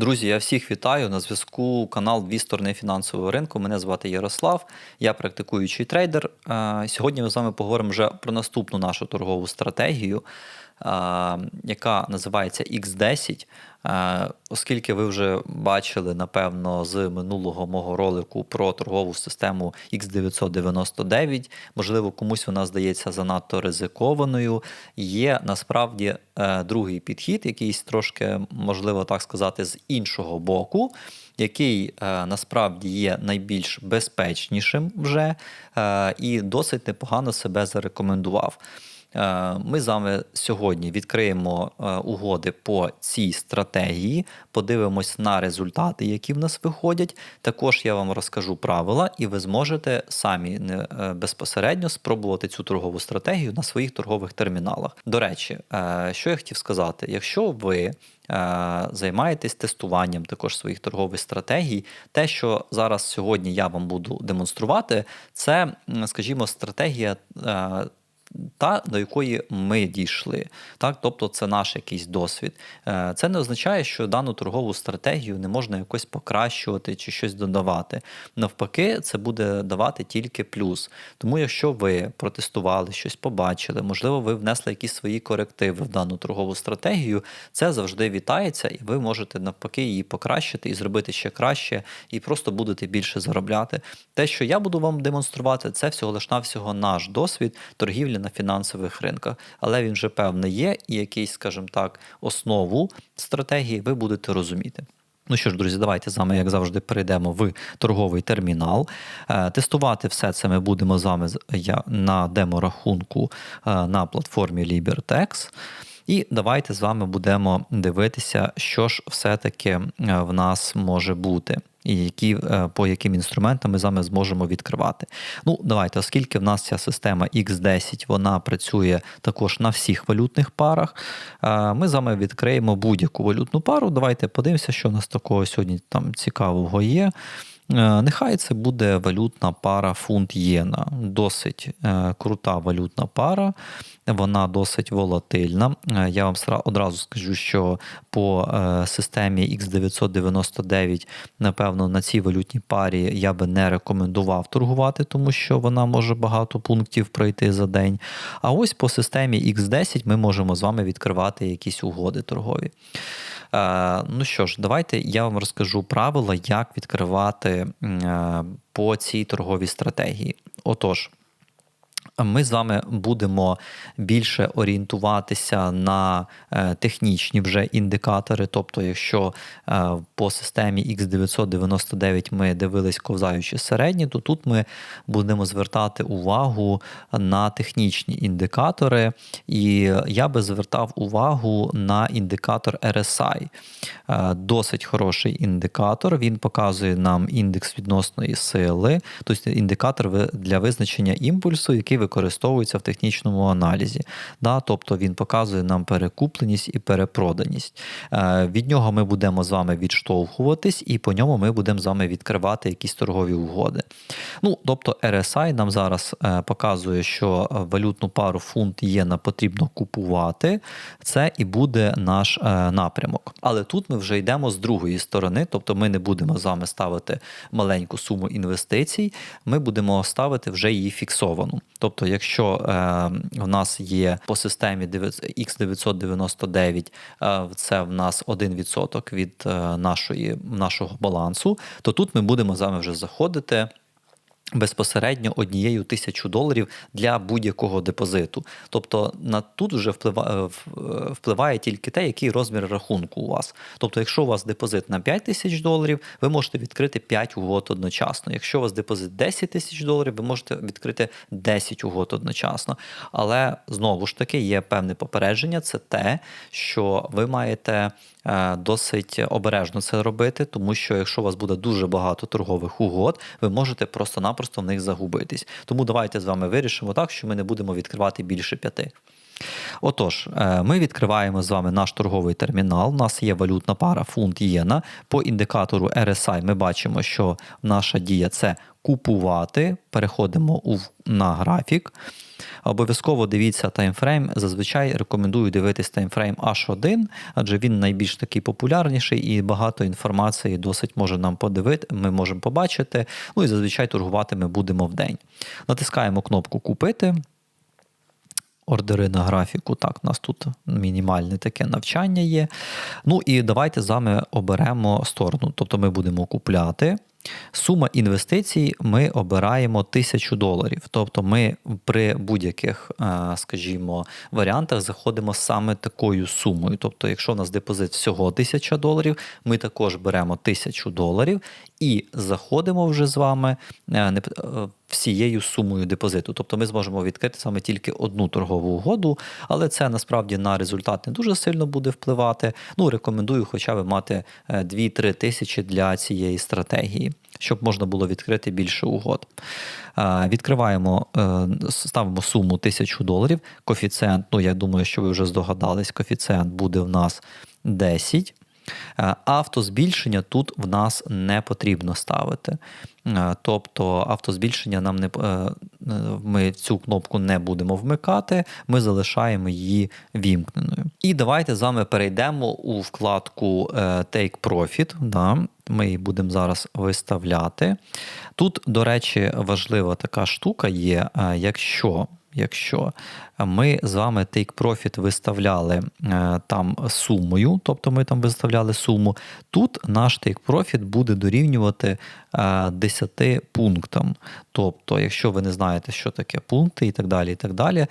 Друзі, я всіх вітаю на зв'язку канал Дві сторони фінансового ринку. Мене звати Ярослав, я практикуючий трейдер. Е, Сьогодні ми з вами поговоримо вже про наступну нашу торгову стратегію, яка називається X10. Е, Оскільки ви вже бачили, напевно, з минулого мого ролику про торгову систему X999, можливо, комусь вона здається занадто ризикованою. Є насправді е, другий підхід, якийсь трошки, можливо так сказати, з іншого боку, який е, насправді є найбільш безпечнішим вже е, і досить непогано себе зарекомендував. Е, Ми з вами сьогодні відкриємо е, угоди по цій стратегії, подивимось на результати, які в нас виходять. Також я вам розкажу правила, і ви зможете самі е, безпосередньо спробувати цю торгову стратегію на своїх торгових терміналах. До речі, що я хотів сказати, якщо ви займаєтесь тестуванням також своїх торгових стратегій. Те, що зараз сьогодні я вам буду демонструвати, це, скажімо, стратегія. Та, до якої ми дійшли, так, тобто це наш якийсь досвід. Е, Це не означає, що дану торгову стратегію не можна якось покращувати чи щось додавати. Навпаки, це буде давати тільки плюс. Тому, якщо ви протестували щось, побачили, можливо, ви внесли якісь свої корективи в дану торгову стратегію, це завжди вітається, і ви можете навпаки її покращити і зробити ще краще, і просто будете більше заробляти. Те, що я буду вам демонструвати, це всього лиш навсього наш досвід торгівлі на фінансових ринках. Але він вже певний є, і якийсь, скажімо так, основу стратегії ви будете розуміти. Ну що ж, друзі, давайте з вами, як завжди, перейдемо в торговий термінал. Е, Тестувати все це ми будемо з вами на деморахунку е, на платформі LiberTex. І давайте з вами будемо дивитися, що ж все-таки е, в нас може бути. І які, е, по яким інструментам ми з вами зможемо відкривати. Ну, давайте, оскільки в нас ця система X10 вона працює також на всіх валютних парах, е, ми з вами відкриємо будь-яку валютну пару. Давайте подивимося, що у нас такого сьогодні там цікавого є. Е, Нехай це буде валютна пара фунт єна. Досить е, крута валютна пара, вона досить волатильна. Е, Я вам одразу скажу, що по системі X999, напевно, на цій валютній парі я би не рекомендував торгувати, тому що вона може багато пунктів пройти за день. А ось по системі X10 ми можемо з вами відкривати якісь угоди торгові. Ну що ж, давайте я вам розкажу правила, як відкривати е, по цій торговій стратегії. Отож. Ми з вами будемо більше орієнтуватися на е, технічні вже індикатори. Тобто, якщо е, по системі X999 ми дивились ковзаючи середні, то тут ми будемо звертати увагу на технічні індикатори. І я би звертав увагу на індикатор RSI. Е, Досить хороший індикатор. Він показує нам індекс відносної сили, тобто індикатор для визначення імпульсу, який використовується в технічному аналізі. Да? Тобто він показує нам перекупленість і перепроданість. Е, Від нього ми будемо з вами відштовхуватись, і по ньому ми будемо з вами відкривати якісь торгові угоди. Ну, тобто RSI нам зараз е, показує, що валютну пару фунт єна потрібно купувати. Це і буде наш е, напрямок. Але тут ми вже йдемо з другої сторони, тобто ми не будемо з вами ставити маленьку суму інвестицій, ми будемо ставити вже її фіксовану. Тобто, якщо е, в нас є по системі 9 X999, е, це в нас 1% від е, нашої, нашого балансу, то тут ми будемо з вами вже заходити. Безпосередньо однією тисячу доларів для будь-якого депозиту. Тобто на тут вже впливає, впливає тільки те, який розмір рахунку у вас. Тобто, якщо у вас депозит на 5 тисяч доларів, ви можете відкрити 5 угод одночасно. Якщо у вас депозит 10 тисяч доларів, ви можете відкрити 10 угод одночасно. Але знову ж таки є певне попередження: це те, що ви маєте е, досить обережно це робити, тому що якщо у вас буде дуже багато торгових угод, ви можете просто-напросто в них загубитись. Тому давайте з вами вирішимо так, що ми не будемо відкривати більше п'яти. Отож, е, ми відкриваємо з вами наш торговий термінал. У нас є валютна пара фунт єна. По індикатору RSI ми бачимо, що наша дія це купувати. Переходимо на графік. Обов'язково дивіться таймфрейм. Зазвичай рекомендую дивитись таймфрейм H1, адже він найбільш такий популярніший і багато інформації досить може нам подивити. Ми можемо побачити. Ну і зазвичай торгувати ми будемо в день. Натискаємо кнопку Купити. Ордери на графіку. Так, у нас тут мінімальне таке навчання є. Ну і давайте з вами оберемо сторону. Тобто ми будемо купляти. Сума інвестицій ми обираємо тисячу доларів. Тобто ми при будь-яких, е, скажімо, варіантах заходимо саме такою сумою. Тобто, якщо у нас депозит всього тисяча доларів, ми також беремо тисячу доларів і заходимо вже з вами е, е, всією сумою депозиту. Тобто ми зможемо відкрити саме тільки одну торгову угоду, але це насправді на результат не дуже сильно буде впливати. Ну, рекомендую хоча б мати 2-3 тисячі для цієї стратегії щоб можна було відкрити більше угод. Відкриваємо, е, ставимо суму 1000 доларів. Коефіцієнт, ну я думаю, що ви вже здогадались, коефіцієнт буде в нас 10. Е, автозбільшення тут в нас не потрібно ставити. Е, тобто автозбільшення нам не ми цю кнопку не будемо вмикати, ми залишаємо її вімкненою. І давайте з вами перейдемо у вкладку Take Profit. Да, Ми її будемо зараз виставляти. Тут, до речі, важлива така штука є, якщо якщо ми з вами Take Profit виставляли е, там сумою, тобто ми там виставляли суму, тут наш Take Profit буде дорівнювати 10 е, пунктам. Тобто, якщо ви не знаєте, що таке пункти і так далі, і так далі,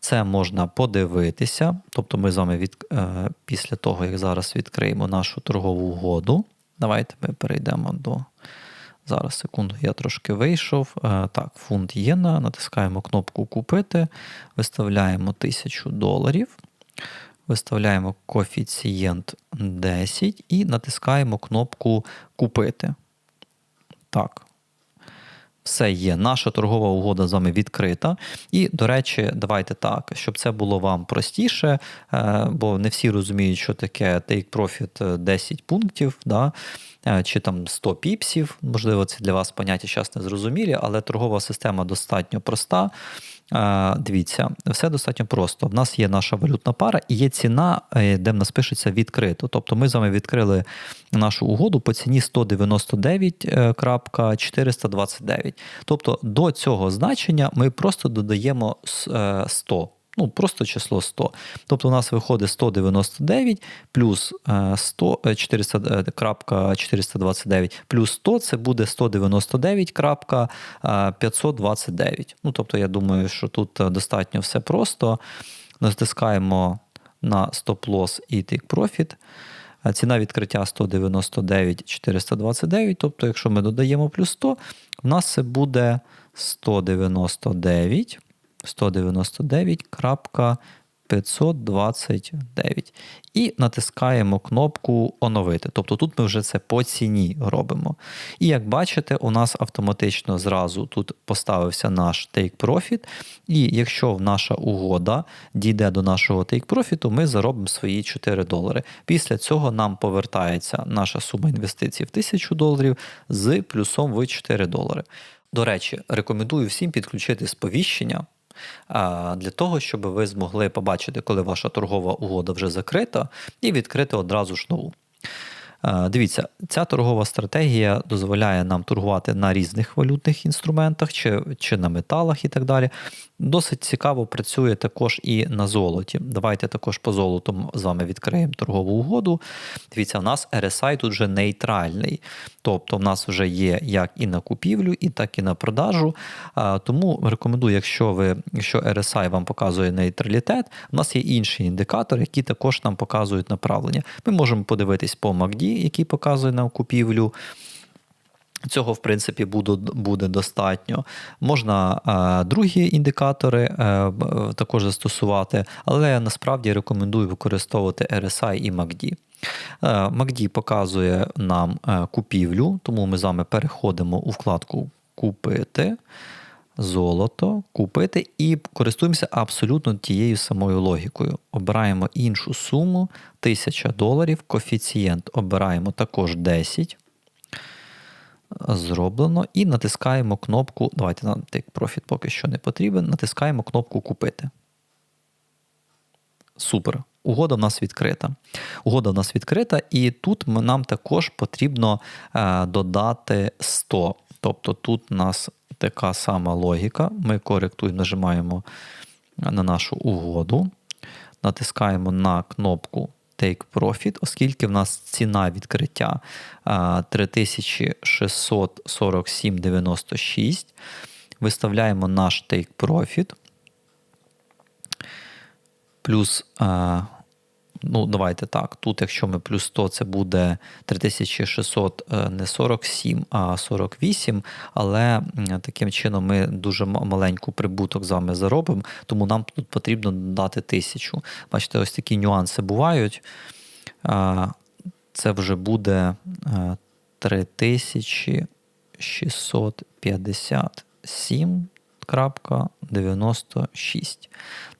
це можна подивитися. Тобто ми з вами від, е, після того, як зараз відкриємо нашу торгову угоду, давайте ми перейдемо до. Зараз, секунду, я трошки вийшов. Е, так, фунт єна, натискаємо кнопку Купити, виставляємо 1000 доларів. Виставляємо коефіцієнт 10 і натискаємо кнопку Купити. Так. Все є. Наша торгова угода з вами відкрита. І, до речі, давайте так, щоб це було вам простіше, е, бо не всі розуміють, що таке take profit 10 пунктів. Да? Е, чи там 100 піпсів. Можливо, це для вас поняття зараз не зрозумілі, але торгова система достатньо проста. Е, дивіться, все достатньо просто. В нас є наша валютна пара і є ціна, е, де в нас пишеться відкрито. Тобто ми з вами відкрили нашу угоду по ціні 199.429. Тобто до цього значення ми просто додаємо 100 ну просто число 100. Тобто у нас виходить 199 плюс 100, 400, 429 плюс 100 це буде 199.529. Ну, Тобто, я думаю, що тут е, достатньо все просто. Натискаємо на стоп-лосс і take profit. Е, ціна відкриття 199 429. Тобто, якщо ми додаємо плюс 100, у нас це буде 199. 199.529 і натискаємо кнопку оновити. Тобто тут ми вже це по ціні робимо. І як бачите, у нас автоматично зразу тут поставився наш take profit. І якщо наша угода дійде до нашого take profit, ми заробимо свої 4 долари. Після цього нам повертається наша сума інвестицій в 1000 доларів з плюсом в 4 долари. До речі, рекомендую всім підключити сповіщення для того, щоб ви змогли побачити, коли ваша торгова угода вже закрита, і відкрити одразу ж нову. Дивіться, ця торгова стратегія дозволяє нам торгувати на різних валютних інструментах чи чи на металах і так далі. Досить цікаво працює також і на золоті. Давайте також по золоту з вами відкриємо торгову угоду. Дивіться, у нас RSI тут вже нейтральний. Тобто в нас вже є як і на купівлю, і так і на продажу. Тому рекомендую, якщо ви, якщо RSI вам показує нейтралітет, у нас є інші індикатори, які також нам показують направлення. Ми можемо подивитись по MACD, який показує нам купівлю. Цього, в принципі, буде буде достатньо. Можна е, другі індикатори е, також застосувати, але я насправді рекомендую використовувати RSI і MACD. Е, MACD показує нам е, купівлю, тому ми з вами переходимо у вкладку Купити. Золото, купити і користуємося абсолютно тією самою логікою. Обираємо іншу суму 1000 доларів, коефіцієнт обираємо також 10. Зроблено. І натискаємо кнопку. Давайте нам Profit поки що не потрібен. Натискаємо кнопку Купити. Супер. Угода в нас відкрита. Угода в нас відкрита, і тут нам також потрібно е, додати 100. Тобто тут у нас така сама логіка. Ми коректуємо, нажимаємо на нашу угоду, натискаємо на кнопку Take Profit, оскільки в нас ціна відкриття е, 3647,96. Виставляємо наш Take Profit. Плюс, ну, давайте так. Тут, якщо ми плюс 100, це буде 3600 е, не 47, а 48. Але таким чином ми дуже маленьку прибуток з вами заробимо, тому нам тут потрібно додати 1000. Бачите, ось такі нюанси бувають. Е, Це вже буде е, 3657,96.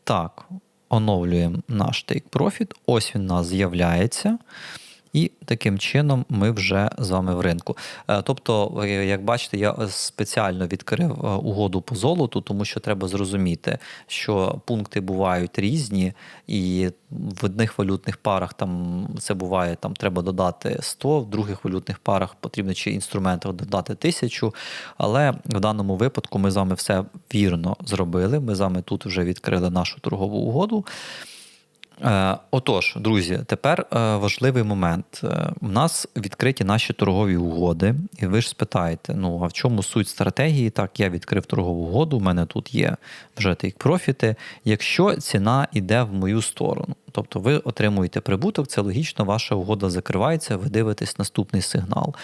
Так, оновлюємо наш Take Profit. Ось він у нас з'являється. І таким чином ми вже з вами в ринку. Е, Тобто, е, як бачите, я спеціально відкрив е, угоду по золоту, тому що треба зрозуміти, що пункти бувають різні, і в одних валютних парах там це буває, там треба додати 100, в других валютних парах потрібно чи інструментах додати 1000. Але в даному випадку ми з вами все вірно зробили. Ми з вами тут вже відкрили нашу торгову угоду. Е, Отож, друзі, тепер е, важливий момент. Е, У нас відкриті наші торгові угоди, і ви ж спитаєте: ну а в чому суть стратегії? Так, я відкрив торгову угоду, у мене тут є вже take профіти. Якщо ціна йде в мою сторону, тобто ви отримуєте прибуток, це логічно, ваша угода закривається, ви дивитесь наступний сигнал.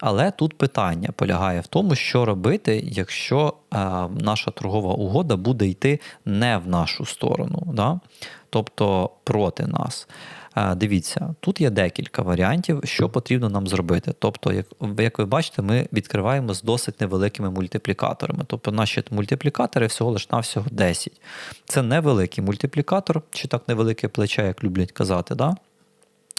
Але тут питання полягає в тому, що робити, якщо е, наша торгова угода буде йти не в нашу сторону, да? Тобто проти нас. Е, дивіться, тут є декілька варіантів, що потрібно нам зробити. Тобто, як, як ви бачите, ми відкриваємо з досить невеликими мультиплікаторами. Тобто наші мультиплікатори всього лиш навсього 10. Це невеликий мультиплікатор, чи так невелике плече, як люблять казати. Да?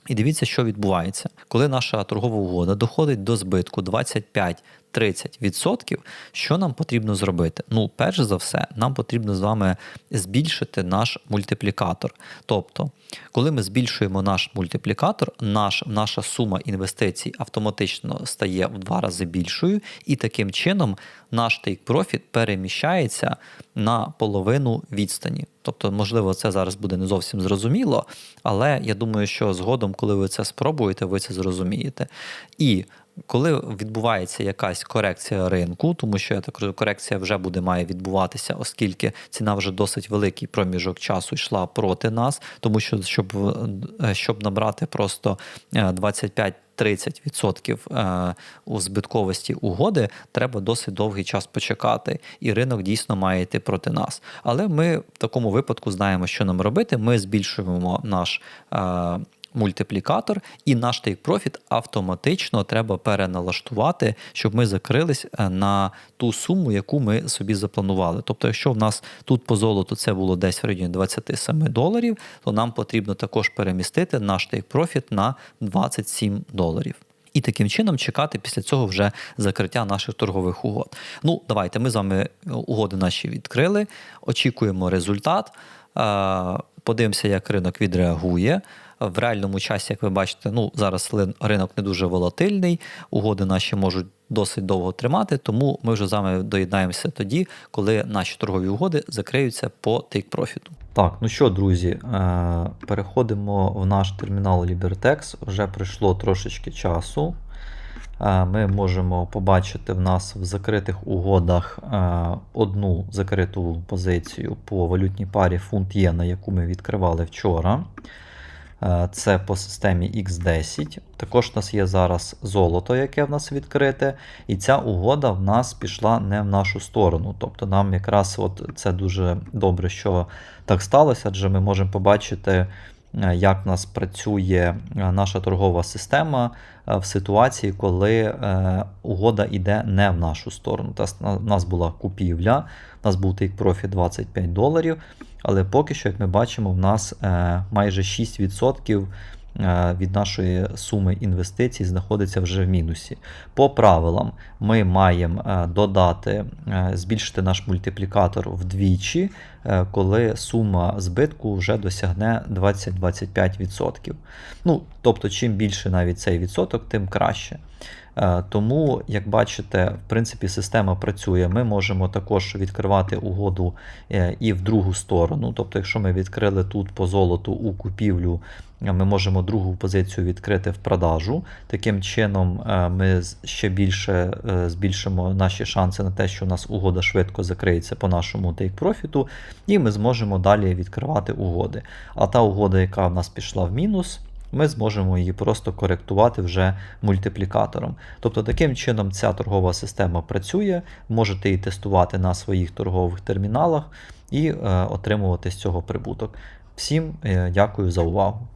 І дивіться, що відбувається. Коли наша торгова угода доходить до збитку 25-30%, що нам потрібно зробити? Ну, перш за все, нам потрібно з вами збільшити наш мультиплікатор. Тобто, коли ми збільшуємо наш мультиплікатор, наш, наша сума інвестицій автоматично стає в два рази більшою, і таким чином наш profit переміщається на половину відстані. Тобто, можливо, це зараз буде не зовсім зрозуміло, але я думаю, що згодом, коли ви це спробуєте, ви це зрозумієте. І коли відбувається якась корекція ринку, тому що я так розумію, корекція вже буде має відбуватися, оскільки ціна вже досить великий проміжок часу йшла проти нас, тому що щоб, е, щоб набрати просто е, 25 30% е, у збитковості угоди, треба досить довгий час почекати, і ринок дійсно має йти проти нас. Але ми в такому випадку знаємо, що нам робити. Ми збільшуємо наш. Е, Мультиплікатор і наш take profit автоматично треба переналаштувати, щоб ми закрились е, на ту суму, яку ми собі запланували. Тобто, якщо в нас тут по золоту це було десь в районі 27 доларів, то нам потрібно також перемістити наш take profit на 27 доларів. І таким чином чекати після цього вже закриття наших торгових угод. Ну, давайте ми з вами угоди наші відкрили, очікуємо результат. е, Подивимося, як ринок відреагує. В реальному часі, як ви бачите, ну зараз ринок не дуже волатильний, угоди наші можуть досить довго тримати, тому ми вже з вами доєднаємося тоді, коли наші торгові угоди закриються по profit. Так, ну що, друзі, е, переходимо в наш термінал LiberTex. Вже пройшло трошечки часу. Е, Ми можемо побачити в нас в закритих угодах е, одну закриту позицію по валютній парі фунт єна, яку ми відкривали вчора. Е, Це по системі X10. Також у нас є зараз золото, яке в нас відкрите. І ця угода в нас пішла не в нашу сторону. Тобто нам якраз от це дуже добре, що так сталося, адже ми можемо побачити е, як в нас працює е, наша торгова система в ситуації, коли угода йде не в нашу сторону. У нас була купівля, у нас був take profit 25 доларів, але поки що, як ми бачимо, в нас е, майже 6% е, від нашої суми інвестицій знаходиться вже в мінусі. По правилам ми маємо е, додати, збільшити наш мультиплікатор вдвічі, коли сума збитку вже досягне 20-25%. Ну, тобто, чим більше навіть цей відсоток, тим краще. Е, Тому, як бачите, в принципі, система працює. Ми можемо також відкривати угоду е, і в другу сторону. Тобто, якщо ми відкрили тут по золоту у купівлю, е, ми можемо другу позицію відкрити в продажу. Таким чином, ми ще більше збільшимо наші шанси на те, що у нас угода швидко закриється по нашому take-профіту, і ми зможемо далі відкривати угоди. А та угода, яка в нас пішла в мінус, ми зможемо її просто коректувати вже мультиплікатором. Тобто таким чином ця торгова система працює, можете її тестувати на своїх торгових терміналах і е, отримувати з цього прибуток. Всім е, дякую за увагу.